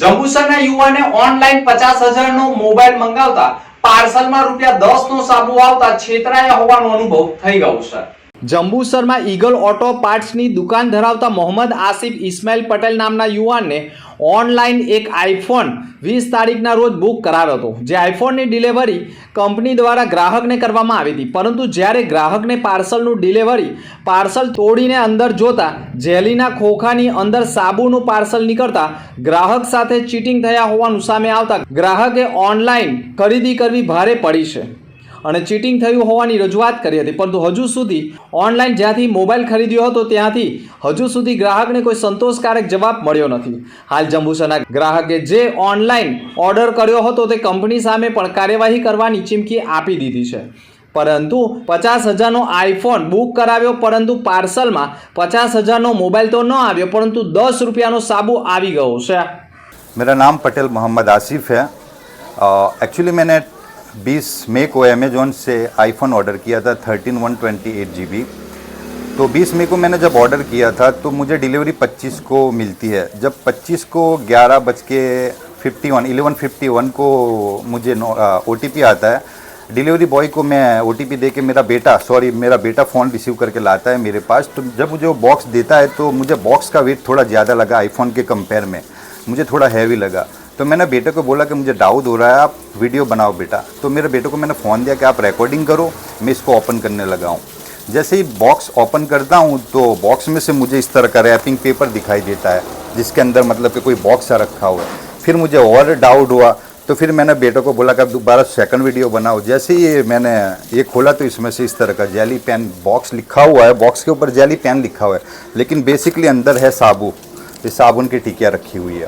જંબુસરના યુવાને ઓનલાઈન પચાસ નો મોબાઈલ મંગાવતા પાર્સલમાં રૂપિયા દસ નો સાબુ આવતા છેતરાયા હોવાનો અનુભવ થઈ ગયો છે જંબુસરમાં ઈગલ ઓટો પાર્ટ્સની દુકાન ધરાવતા મોહમ્મદ આસિફ ઇસ્માઇલ પટેલ નામના યુવાનને ઓનલાઈન એક આઈફોન વીસ તારીખના રોજ બુક કરાર હતો જે આઈફોનની ડિલિવરી કંપની દ્વારા ગ્રાહકને કરવામાં આવી હતી પરંતુ જ્યારે ગ્રાહકને પાર્સલનું ડિલિવરી પાર્સલ તોડીને અંદર જોતા જેલીના ખોખાની અંદર સાબુનું પાર્સલ નીકળતા ગ્રાહક સાથે ચીટિંગ થયા હોવાનું સામે આવતા ગ્રાહકે ઓનલાઈન ખરીદી કરવી ભારે પડી છે અને ચીટિંગ થયું હોવાની રજૂઆત કરી હતી પરંતુ હજુ સુધી ઓનલાઈન જ્યાંથી મોબાઈલ ખરીદ્યો હતો ત્યાંથી હજુ સુધી ગ્રાહકને કોઈ સંતોષકારક જવાબ મળ્યો નથી હાલ જંબુસરના ગ્રાહકે જે ઓનલાઈન ઓર્ડર કર્યો હતો તે કંપની સામે પણ કાર્યવાહી કરવાની ચીમકી આપી દીધી છે પરંતુ પચાસ હજારનો આઈફોન બુક કરાવ્યો પરંતુ પાર્સલમાં પચાસ હજારનો મોબાઈલ તો ન આવ્યો પરંતુ દસ રૂપિયાનો સાબુ આવી ગયો છે મેરા નામ પટેલ મોહમ્મદ આસિફ હૈ एक्चुअली मैंने 20 मई को अमेजोन से आईफोन ऑर्डर किया था thirteen one twenty eight G B तो 20 मई को मैंने जब ऑर्डर किया था तो मुझे डिलीवरी 25 को मिलती है जब 25 को ग्यारह बज के fifty one eleven fifty one को मुझे ओ टी पी आता है डिलीवरी बॉय को मैं ओ टी पी दे के मेरा बेटा सॉरी मेरा बेटा फ़ोन रिसीव करके लाता है मेरे पास तो जब मुझे वो बॉक्स देता है तो मुझे बॉक्स का वेट थोड़ा ज़्यादा लगा आईफोन के कंपेयर में मुझे थोड़ा हैवी लगा तो मैंने बेटे को बोला कि मुझे डाउट हो रहा है आप वीडियो बनाओ बेटा तो मेरे बेटे को मैंने फ़ोन दिया कि आप रिकॉर्डिंग करो मैं इसको ओपन करने लगा हूँ जैसे ही बॉक्स ओपन करता हूँ तो बॉक्स में से मुझे इस तरह का रैपिंग पेपर दिखाई देता है जिसके अंदर मतलब कि कोई बॉक्स रखा हुआ है फिर मुझे और डाउट हुआ तो फिर मैंने बेटे को बोला कि आप दोबारा सेकंड वीडियो बनाओ जैसे ही मैंने ये खोला तो इसमें से इस तरह का जैली पेन बॉक्स लिखा हुआ है बॉक्स के ऊपर जेली पेन लिखा हुआ है लेकिन बेसिकली अंदर है साबु ये साबुन की टिकिया रखी हुई है